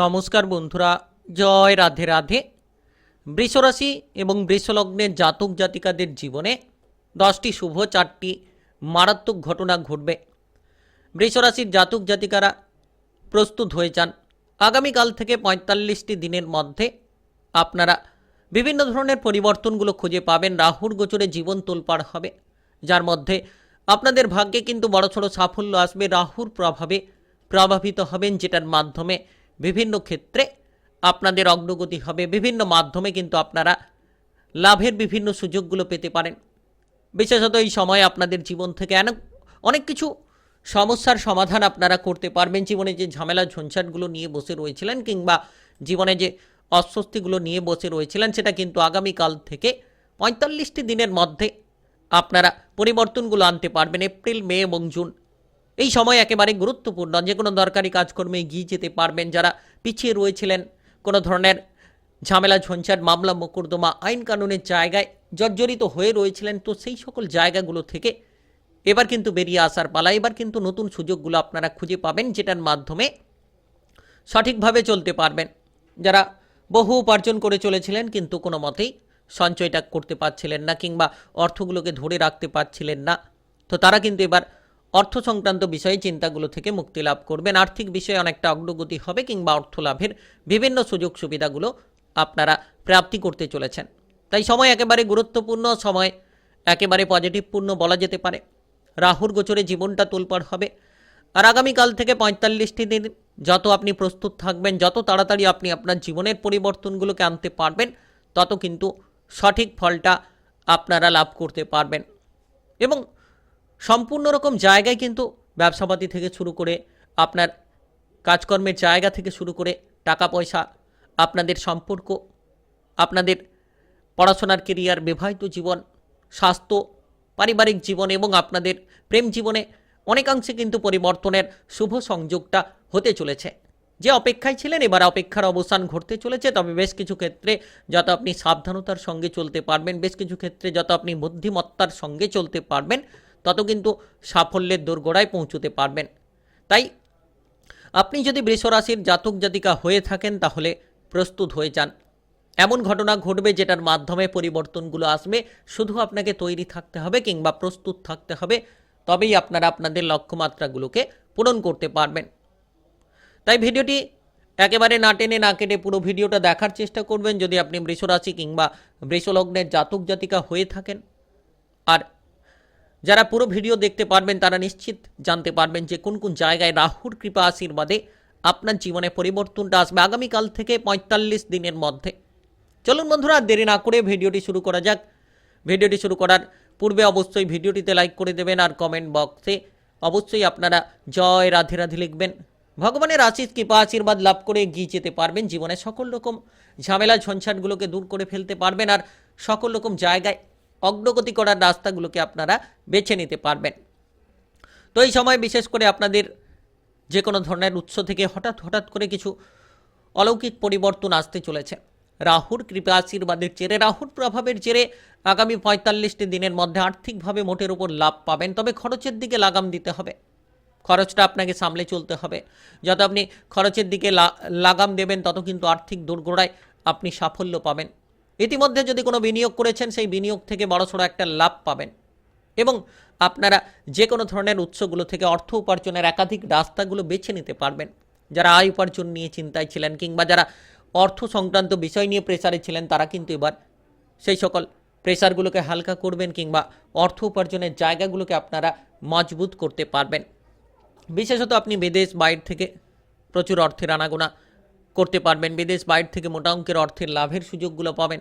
নমস্কার বন্ধুরা, জয় রাধে রাধে। বৃষরাশি এবং বৃষলগ্নের জাতক জাতিকাদের জীবনে দশটি শুভ, চারটি মারাত্মক ঘটনা ঘটবে। বৃষরাশির জাতক জাতিকারা প্রস্তুত হয়ে যান। আগামীকাল থেকে পঁয়তাল্লিশটি দিনের মধ্যে আপনারা বিভিন্ন ধরনের পরিবর্তনগুলো খুঁজে পাবেন। রাহুর গোচরে জীবন তোলপাড় হবে, যার মধ্যে আপনাদের ভাগ্যে কিন্তু বড় বড়সড় সাফল্য আসবে। রাহুর প্রভাবে প্রভাবিত হবেন, যেটার মাধ্যমে বিভিন্ন ক্ষেত্রে আপনাদের অগ্রগতি হবে। বিভিন্ন মাধ্যমে কিন্তু আপনারা লাভের বিভিন্ন সুযোগগুলো পেতে পারেন। বিশেষত এই সময় আপনাদের জীবন থেকে অনেক কিছু সমস্যার সমাধান আপনারা করতে পারবেন। জীবনে যে ঝামেলা, ঝঞ্ঝাটগুলো নিয়ে বসে রয়েছিলেন কিংবা জীবনে যে অস্বস্তিগুলো নিয়ে বসে রয়েছিলেন, সেটা কিন্তু আগামীকাল থেকে পঁয়তাল্লিশটি দিনের মধ্যে আপনারা পরিবর্তনগুলো আনতে পারবেন। এপ্রিল, মে এবং জুন এই সময় একেবারে গুরুত্বপূর্ণ, যে কোনো দরকারি কাজকর্মে এগিয়ে যেতে পারবেন যারা পিছিয়ে রয়েছিলেন। কোনো ধরনের ঝামেলা, ঝঞ্ঝাট, মামলা, মোকদ্দমা আইন কানুনের জায়গায় জর্জরিত হয়ে রয়েছিলেন, তো সেই সকল জায়গাগুলো থেকে এবার কিন্তু বেরিয়ে আসার পালা। এবার কিন্তু নতুন সুযোগগুলো আপনারা খুঁজে পাবেন, যেটার মাধ্যমে সঠিকভাবে চলতে পারবেন। যারা বহু উপার্জন করে চলেছিলেন, কিন্তু কোনো মতেই সঞ্চয়টা করতে পারছিলেন না, কিংবা অর্থগুলোকে ধরে রাখতে পারছিলেন না। তো তারা কিন্তু এবার অর্থ সংক্রান্ত বিষয়ে চিন্তাগুলো থেকে মুক্তি লাভ করবেন। আর্থিক বিষয়ে অনেকটা অগ্রগতি হবে কিংবা অর্থ লাভের বিভিন্ন সুযোগ সুবিধাগুলো আপনারা প্রাপ্তি করতে চলেছেন। তাই সময় একেবারে গুরুত্বপূর্ণ, সময় একেবারে পজিটিভপূর্ণ বলা যেতে পারে। রাহুর গোচরে জীবনটা তোলপাড় হবে। আর আগামীকাল থেকে পঁয়তাল্লিশটি দিন যত আপনি প্রস্তুত থাকবেন, যত তাড়াতাড়ি আপনি আপনার জীবনের পরিবর্তনগুলোকে আনতে পারবেন, তত কিন্তু সঠিক ফলটা আপনারা লাভ করতে পারবেন। এবং সম্পূর্ণ রকম জায়গায় কিন্তু ব্যবসাপাতি থেকে শুরু করে আপনার কাজকর্মের জায়গা থেকে শুরু করে টাকা পয়সা, আপনাদের সম্পর্ক, আপনাদের পড়াশোনার কেরিয়ার বিবাহিত জীবন, স্বাস্থ্য, পারিবারিক জীবন এবং আপনাদের প্রেম জীবনে অনেকাংশে কিন্তু পরিবর্তনের শুভ সংযোগটা হতে চলেছে। যে অপেক্ষায় ছিলেন, এবার অপেক্ষার অবসান ঘটতে চলেছে, তবে বেশ কিছু ক্ষেত্রে যত আপনি সাবধানতার সঙ্গে চলতে পারবেন, বেশ কিছু ক্ষেত্রে যত আপনি বুদ্ধিমত্তার সঙ্গে চলতে পারবেন তত কিন্তু সাফল্যের দোরগোড়ায় পৌঁছতে পারবেন। তাই আপনি যদি বৃষরাশির জাতক জাতিকা হয়ে থাকেন, তাহলে প্রস্তুত হয়ে যান। এমন ঘটনা ঘটবে যেটার মাধ্যমে পরিবর্তনগুলো আসবে। শুধু আপনাকে তৈরি থাকতে হবে কিংবা প্রস্তুত থাকতে হবে, তবেই আপনারা আপনাদের লক্ষ্যমাত্রাগুলোকে পূরণ করতে পারবেন। তাই ভিডিওটি একেবারে না টেনে না কেটে পুরো ভিডিওটা দেখার চেষ্টা করবেন। যদি আপনি বৃষরাশি কিংবা বৃষলগ্নের জাতক জাতিকা হয়ে থাকেন, আর যারা পুরো ভিডিও দেখতে পারবেন, তারা নিশ্চিত জানতে পারবেন যে কোন কোন জায়গায় রাহুর কৃপা আশীর্বাদে আপনার জীবনে পরিবর্তনটা আসবে আগামীকাল থেকে পঁয়তাল্লিশ দিনের মধ্যে। চলুন বন্ধুরা, দেরি না করে ভিডিওটি শুরু করা যাক। ভিডিওটি শুরু করার পূর্বে অবশ্যই ভিডিওটিতে লাইক করে দেবেন আর কমেন্ট বক্সে অবশ্যই আপনারা জয় রাধে রাধে লিখবেন। ভগবানের আশিস কৃপা, আশীর্বাদ লাভ করে এগিয়ে যেতে পারবেন জীবনে সকল রকম ঝামেলা, ঝঞ্ঝাটগুলোকে দূর করে ফেলতে পারবেন আর সকল রকম জায়গায় অগ্রগতি করার রাস্তাগুলোকে আপনারা বেছে নিতে পারবেন। তো এই সময় বিশেষ করে আপনাদের যে কোনো ধরনের উৎস থেকে হঠাৎ হঠাৎ করে কিছু অলৌকিক পরিবর্তন আসতে চলেছে। রাহুর কৃপা আশীর্বাদের জেরে রাহুর প্রভাবের জেরে আগামী পঁয়তাল্লিশটি দিনের মধ্যে আর্থিকভাবে মোটের উপর লাভ পাবেন, তবে খরচের দিকে লাগাম দিতে হবে। খরচটা আপনাকে সামলে চলতে হবে। যত আপনি খরচের দিকে লাগাম দেবেন, তত কিন্তু আর্থিক দোরগোড়ায় আপনি সাফল্য পাবেন। ইতিমধ্যে যদি কোনো বিনিয়োগ করেছেন, সেই বিনিয়োগ থেকে বড়সড় একটা লাভ পাবেন। এবং আপনারা যে কোনো ধরনের উৎসগুলো থেকে অর্থ উপার্জনের একাধিক রাস্তাগুলো বেছে নিতে পারবেন। যারা আয় উপার্জন নিয়ে চিন্তায় ছিলেন কিংবা যারা অর্থ সংক্রান্ত বিষয় নিয়ে প্রেসারে ছিলেন, তারা কিন্তু এবার সেই সকল প্রেসারগুলোকে হালকা করবেন কিংবা অর্থ উপার্জনের জায়গাগুলোকে আপনারা মজবুত করতে পারবেন। বিশেষত আপনি বিদেশ বাইর থেকে প্রচুর অর্থের আনাগোনা করতে পারবেন। বিদেশ বাইর থেকে মোটা অঙ্কের অর্থের লাভের সুযোগগুলো পাবেন।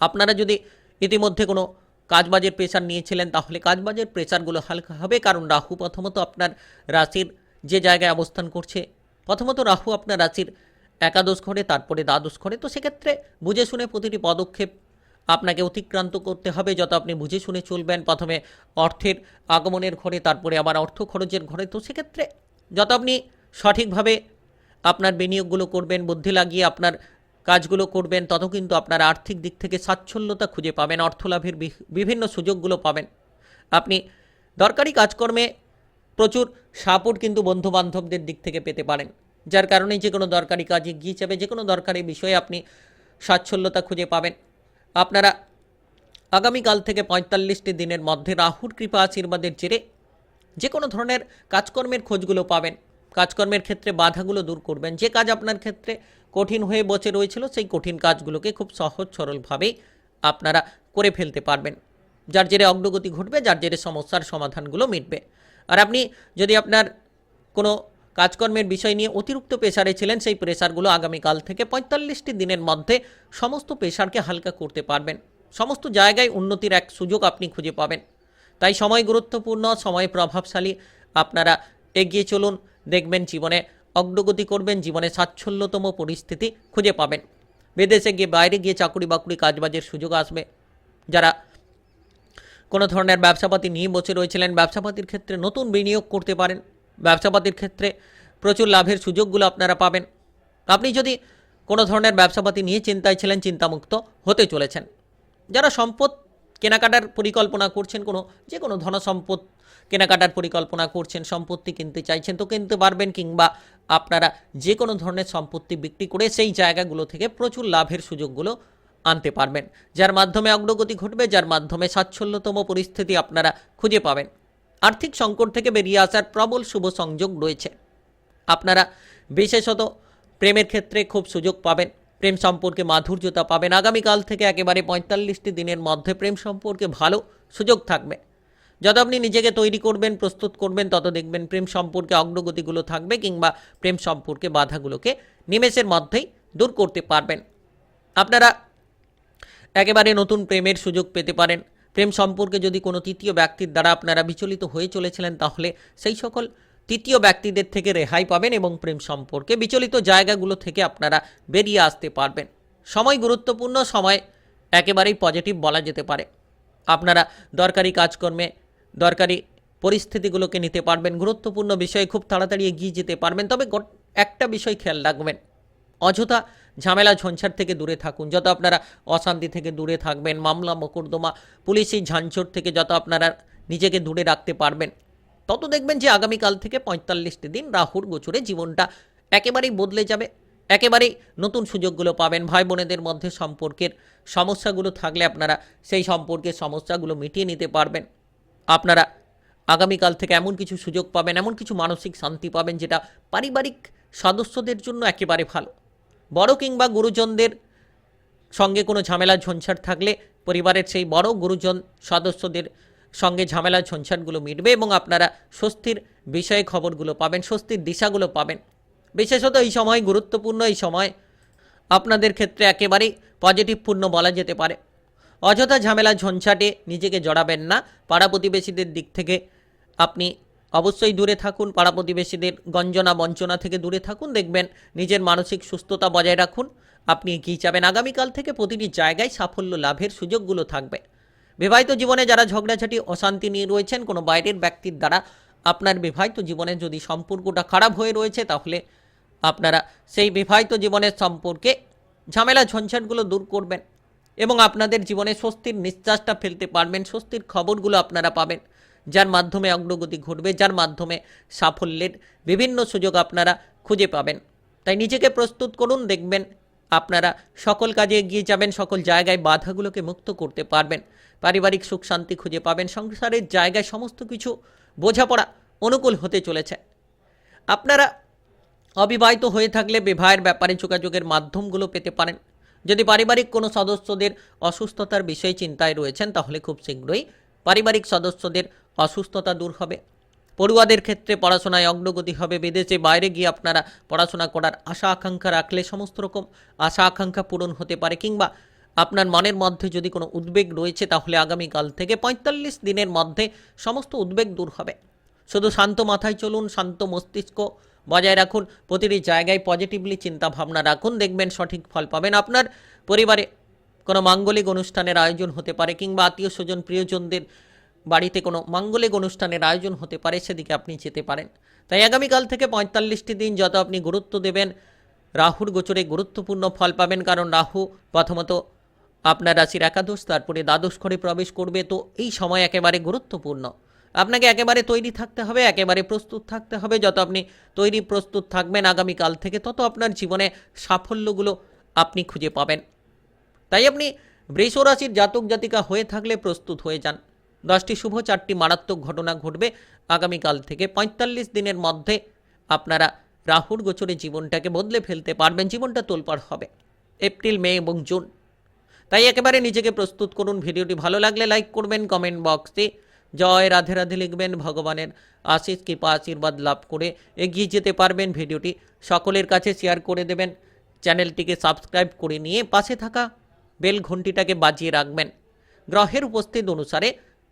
আপনারা যদি ইতিমধ্যে কোনো কাজবাজের প্রেশার নিয়েছিলেন, তাহলে কাজবাজের প্রেশারগুলো হালকা হবে। কারণ রাহু প্রথমত আপনার রাশির যে জায়গায় অবস্থান করছে, প্রথমত রাহু আপনার রাশির একাদশ ঘরে, তারপরে দ্বাদশ ঘরে। তো সেক্ষেত্রে বুঝে শুনে প্রতিটি পদক্ষেপ আপনাকে অতিক্রান্ত করতে হবে। যত আপনি বুঝে শুনে চলবেন, প্রথমে অর্থের আগমনের ঘরে, তারপরে আবার অর্থ খরচের ঘরে। তো সেক্ষেত্রে যত আপনি সঠিকভাবে আপনার বিনিয়োগগুলো করবেন, বুদ্ধি লাগিয়ে আপনার কাজগুলো করবেন তত কিন্তু আপনার আর্থিক দিক থেকে সাচ্ছল্যতা খুঁজে পাবেন, অর্থলাভের বিভিন্ন সুযোগগুলো পাবেন। আপনি দরকারি কাজকর্মে প্রচুর সাপোর্ট কিন্তু বন্ধু বান্ধবদের দিক থেকে পেতে পারেন। যার কারণে যে কোনো দরকারি কাজে গিয়ে যাবে যে কোনো দরকারি বিষয়ে আপনি সাচ্ছল্যতা খুঁজে পাবেন। আপনারা আগামীকাল থেকে পঁয়তাল্লিশটি দিনের মধ্যে রাহুর কৃপা আশীর্বাদের জেরে যে কোনো ধরনের কাজকর্মের খোঁজগুলো পাবেন। কাজকর্মের ক্ষেত্রে বাধাগুলো দূর করবেন। যে কাজ আপনার ক্ষেত্রে কঠিন হয়ে বসে রয়েছিল, সেই কঠিন কাজগুলোকে খুব সহজ সরলভাবেই আপনারা করে ফেলতে পারবেন। যার জেরে অগ্রগতি ঘটবে, যার জেরে সমস্যার সমাধানগুলো মিটবে। আর আপনি যদি আপনার কোনো কাজকর্মের বিষয় নিয়ে অতিরিক্ত প্রেসারে ছিলেন, সেই প্রেশারগুলো আগামীকাল থেকে পঁয়তাল্লিশটি দিনের মধ্যে সমস্ত প্রেসারকে হালকা করতে পারবেন। সমস্ত জায়গায় উন্নতির এক সুযোগ আপনি খুঁজে পাবেন। তাই সময় গুরুত্বপূর্ণ, সময় প্রভাবশালী আপনারা এগিয়ে চলুন। দেখবেন জীবনে অগ্রগতি করবেন, জীবনে সাচ্ছল্যতম পরিস্থিতি খুঁজে পাবেন। বিদেশে গিয়ে বাইরে গিয়ে চাকুরি বাকরি কাজবাজের সুযোগ আসবে। যারা কোনো ধরনের ব্যবসাপাতি নিয়ে বসে রয়েছিলেন, ব্যবসাপাতির ক্ষেত্রে নতুন বিনিয়োগ করতে পারেন। ব্যবসাপাতির ক্ষেত্রে প্রচুর লাভের সুযোগগুলো আপনারা পাবেন। আপনি যদি কোনো ধরনের ব্যবসাপাতি নিয়ে চিন্তায় ছিলেন, চিন্তামুক্ত হতে চলেছেন। যারা সম্পদ কেনাকাটার পরিকল্পনা করছেন কোনো, যে কোনো ধন সম্পদ কেনাকাটার পরিকল্পনা করছেন, সম্পত্তি কিনতে চাইছেন, তো কিনতে পারবেন কিংবা আপনারা যে কোনো ধরনের সম্পত্তি বিক্রি করে সেই জায়গাগুলো থেকে প্রচুর লাভের সুযোগগুলো আনতে পারবেন। যার মাধ্যমে অগ্রগতি ঘটবে, যার মাধ্যমে সাচ্ছল্যতম পরিস্থিতি আপনারা খুঁজে পাবেন। আর্থিক সংকট থেকে বেরিয়ে আসার প্রবল শুভ সংযোগ রয়েছে। আপনারা বিশেষত প্রেমের ক্ষেত্রে খুব সুযোগ পাবেন। প্রেম সম্পর্কে মাধুর্যতা পাবেন আগামীকাল থেকে একেবারে পঁয়তাল্লিশটি দিনের মধ্যে প্রেম সম্পর্কে ভালো সুযোগ থাকবে। যত আপনি নিজেকে তৈরি করবেন, প্রস্তুত করবেন, তত দেখবেন প্রেম সম্পর্কে অগ্রগতিগুলো থাকবে কিংবা প্রেম সম্পর্কে বাধাগুলোকে নিমেষের মধ্যেই দূর করতে পারবেন। আপনারা একেবারে নতুন প্রেমের সুযোগ পেতে পারেন। প্রেম সম্পর্কে যদি কোনো তৃতীয় ব্যক্তির দ্বারা আপনারা বিচলিত হয়ে চলেছিলেন, তাহলে সেই সকল তৃতীয় ব্যক্তিদের থেকে রেহাই পাবেন এবং প্রেম সম্পর্কে বিচলিত জায়গাগুলো থেকে আপনারা বেরিয়ে আসতে পারবেন। সময় গুরুত্বপূর্ণ, সময় একেবারেই পজিটিভ বলা যেতে পারে। আপনারা দরকারি কাজকর্মে, দরকারি পরিস্থিতিগুলোকে নিতে পারবেন। গুরুত্বপূর্ণ বিষয়ে খুব তাড়াতাড়ি এগিয়ে যেতে পারবেন। তবে একটা বিষয় খেয়াল রাখবেন। অযথা ঝামেলা ঝঞ্ঝাট থেকে দূরে থাকুন। যত আপনারা অশান্তি থেকে দূরে থাকবেন, মামলা, মোকদ্দমা, পুলিশি ঝাঞ্ঝট থেকে যত আপনারা নিজেকে দূরে রাখতে পারবেন তত দেখবেন যে আগামীকাল থেকে পঁয়তাল্লিশটি দিন রাহুর গোচরে জীবনটা একেবারেই বদলে যাবে। একেবারেই নতুন সুযোগগুলো পাবেন। ভাই বোনেদের মধ্যে সম্পর্কের সমস্যাগুলো থাকলে আপনারা সেই সম্পর্কের সমস্যাগুলো মিটিয়ে নিতে পারবেন। আপনারা আগামীকাল থেকে এমন কিছু সুযোগ পাবেন, এমন কিছু মানসিক শান্তি পাবেন যেটা পারিবারিক সদস্যদের জন্য একেবারে ভালো। বড় কিংবা গুরুজনদের সঙ্গে কোনো ঝামেলা ঝঞ্ঝাট থাকলে পরিবারের সেই বড় গুরুজন সদস্যদের সঙ্গে ঝামেলা ঝঞ্ঝাটগুলো মিটবে এবং আপনারা স্বস্তির বিষয়ে খবরগুলো পাবেন, স্বস্তির দিশাগুলো পাবেন। বিশেষত এই সময়, গুরুত্বপূর্ণ এই সময় আপনাদের ক্ষেত্রে একেবারেই পজিটিভপূর্ণ বলা যেতে পারে। অযথা ঝামেলা ঝঞ্ঝাটে নিজেকে জড়াবেন না। পাড়া প্রতিবেশীদের দিক থেকে আপনি অবশ্যই দূরে থাকুন, পাড়া প্রতিবেশীদের গঞ্জনা বঞ্চনা থেকে দূরে থাকুন, দেখবেন নিজের মানসিক সুস্থতা বজায় রাখুন। আপনি এগিয়ে যাবেন। আগামীকাল থেকে প্রতিটি জায়গায় সাফল্য লাভের সুযোগগুলো থাকবে। বিবাহিত জীবনে যারা ঝগড়াঝাটি, অশান্তি নিয়ে রয়েছেন, কোনো বাইরের ব্যক্তির দ্বারা আপনার বিবাহিত জীবনে যদি সম্পর্কটা খারাপ হয়ে রয়েছে, তাহলে আপনারা সেই বিবাহিত জীবনের সম্পর্কে ঝামেলা, ঝঞ্ঝাটগুলো দূর করবেন এবং আপনাদের জীবনে স্বস্তির নিঃশ্বাসটা ফেলতে পারবেন, স্বস্তির খবরগুলো আপনারা পাবেন, যার মাধ্যমে অগ্রগতি ঘটবে, যার মাধ্যমে সাফল্যের বিভিন্ন সুযোগ আপনারা খুঁজে পাবেন। তাই নিজেকে প্রস্তুত করুন, দেখবেন আপনারা সকল কাজে এগিয়ে যাবেন, সকল জায়গায় বাধাগুলোকে মুক্ত করতে পারবেন। পারিবারিক সুখ শান্তি খুঁজে পাবেন। সংসারের জায়গায় সমস্ত কিছু বোঝাপড়া অনুকূল হতে চলেছে। আপনারা অবিবাহিত হয়ে থাকলে বিবাহের ব্যাপারে যোগাযোগের মাধ্যমগুলো পেতে পারেন। যদি পারিবারিক কোনো সদস্যদের অসুস্থতার বিষয়ে চিন্তায় রয়েছেন, তাহলে খুব শীঘ্রই পারিবারিক সদস্যদের অসুস্থতা দূর হবে। পড়ুয়াদের ক্ষেত্রে পড়াশোনায় অগ্রগতি হবে। বিদেশে বাইরে গিয়ে আপনারা পড়াশোনা করার আশা আকাঙ্ক্ষা রাখলে সমস্ত রকম আশা আকাঙ্ক্ষা পূরণ হতে পারে কিংবা আপনার মনের মধ্যে যদি কোনো উদ্বেগ রয়েছে, তাহলে আগামীকাল থেকে পঁয়তাল্লিশ দিনের মধ্যে সমস্ত উদ্বেগ দূর হবে। শুধু শান্ত মাথায় চলুন, শান্ত মস্তিষ্ক বজায় রাখুন, প্রতিটি জায়গায় পজিটিভলি চিন্তা ভাবনা রাখুন, দেখবেন সঠিক ফল পাবেন। আপনার পরিবারে কোনো মাঙ্গলিক অনুষ্ঠানের আয়োজন হতে পারে, কিংবা আত্মীয় স্বজন, প্রিয়জনদের বাড়িতে কোনো মাঙ্গলিক অনুষ্ঠানের আয়োজন হতে পারে, সেদিকে আপনি যেতে পারেন। তাই আগামীকাল থেকে পঁয়তাল্লিশটি দিন যত আপনি গুরুত্ব দেবেন, রাহুর গোচরে গুরুত্বপূর্ণ ফল পাবেন, কারণ রাহু প্রথমত আপনার রাশির একাদশ, তারপরে দ্বাদশ ঘরে প্রবেশ করবে, তো এই সময় একেবারে গুরুত্বপূর্ণ। আপনাকে একেবারে তৈরি থাকতে হবে, একেবারে প্রস্তুত থাকতে হবে, যত আপনি তৈরি প্রস্তুত থাকবেন আগামীকাল থেকে, তত আপনার জীবনে সাফল্যগুলো আপনি খুঁজে পাবেন। তাই আপনি বৃষ রাশির জাতক জাতিকা হয়ে থাকলে প্রস্তুত হয়ে যান। দশটি শুভ, চারটি মারাত্মক ঘটনা ঘটবে আগামীকাল থেকে। পঁয়তাল্লিশ দিনের মধ্যে আপনারা রাহুর গোচরে জীবনটাকে বদলে ফেলতে পারবেন, জীবনটা তোলপাড় হবে। এপ্রিল, মে এবং জুন। তাই একেবারে নিজেকে প্রস্তুত করুন। ভিডিওটি ভালো লাগলে লাইক করবেন, কমেন্ট বক্সে। জয় রাধে রাধে লিখবেন ভগবানের আশিস কৃপা, আশীর্বাদ লাভ করে এগিয়ে যেতে পারবেন ভিডিওটি। সকলের কাছে শেয়ার করে দেবেন। চ্যানেলটিকে সাবস্ক্রাইব করে নিয়ে পাশে থাকা বেল ঘন্টিটাকে বাজিয়ে রাখবেন। গ্রহের উপস্থিত অনুসারে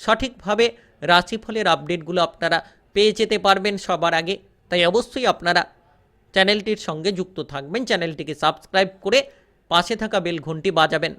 সঠিকভাবে রাশিফলের আপডেটগুলো আপনারা পেয়ে যেতে পারবেন সবার আগে। তাই অবশ্যই আপনারা চ্যানেলটির সঙ্গে যুক্ত থাকবেন। চ্যানেলটিকে সাবস্ক্রাইব করে পাশে থাকা বেল ঘন্টি বাজাবেন।